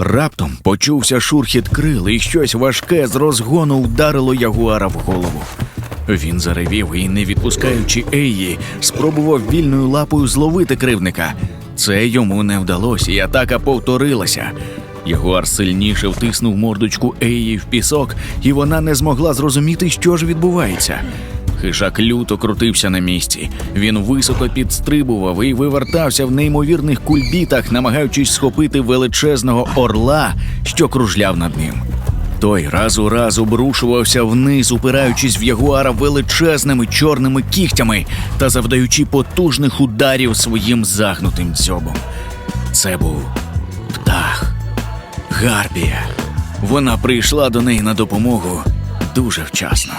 Раптом почувся шурхіт крил, і щось важке з розгону вдарило ягуара в голову. Він заревів і, не відпускаючи Еї, спробував вільною лапою зловити кривника. Це йому не вдалося, і атака повторилася. Ягуар сильніше втиснув мордочку Еї в пісок, і вона не змогла зрозуміти, що ж відбувається. Хижак люто крутився на місці. Він високо підстрибував і вивертався в неймовірних кульбітах, намагаючись схопити величезного орла, що кружляв над ним. Той раз у раз обрушувався вниз, упираючись в ягуара величезними чорними кігтями та завдаючи потужних ударів своїм загнутим дзьобом. Це був птах. Гарпія. Вона прийшла до неї на допомогу дуже вчасно.